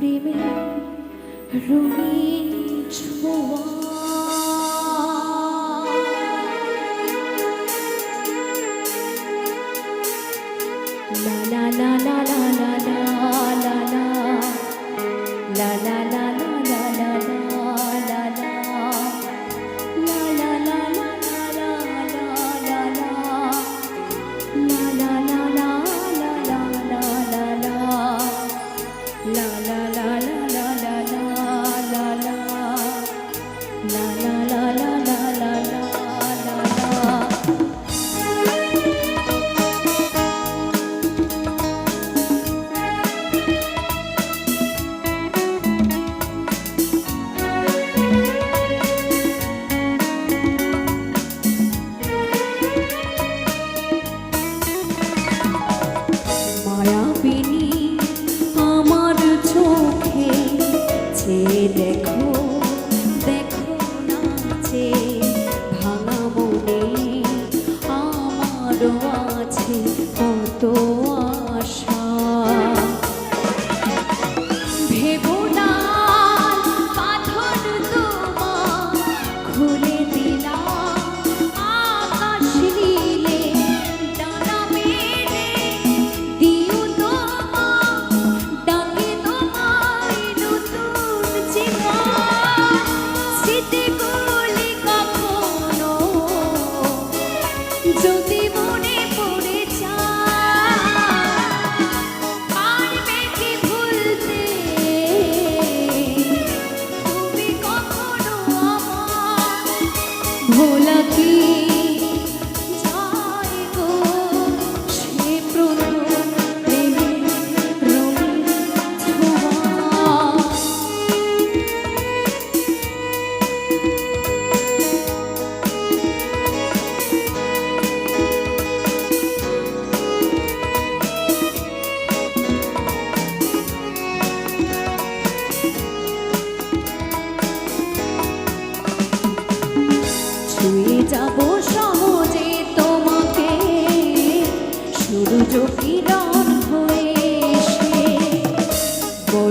La রঙিন ছোঁয়া la la la la la la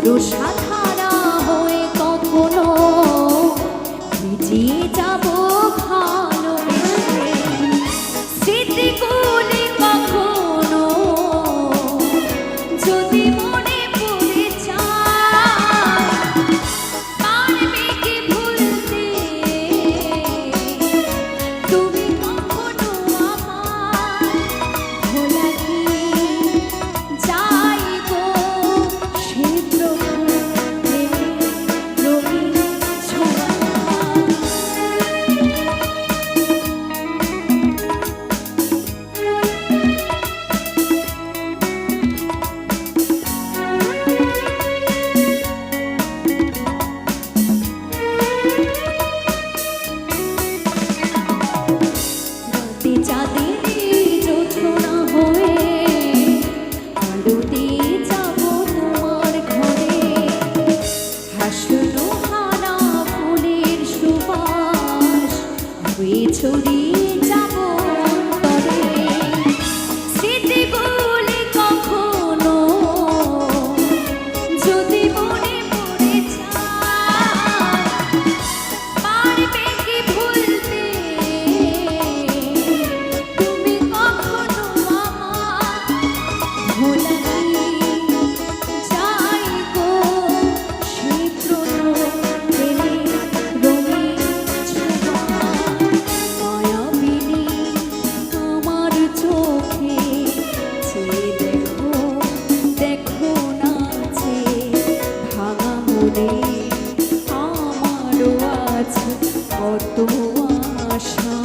do chá জীবনে আমারও আছে কত আশা।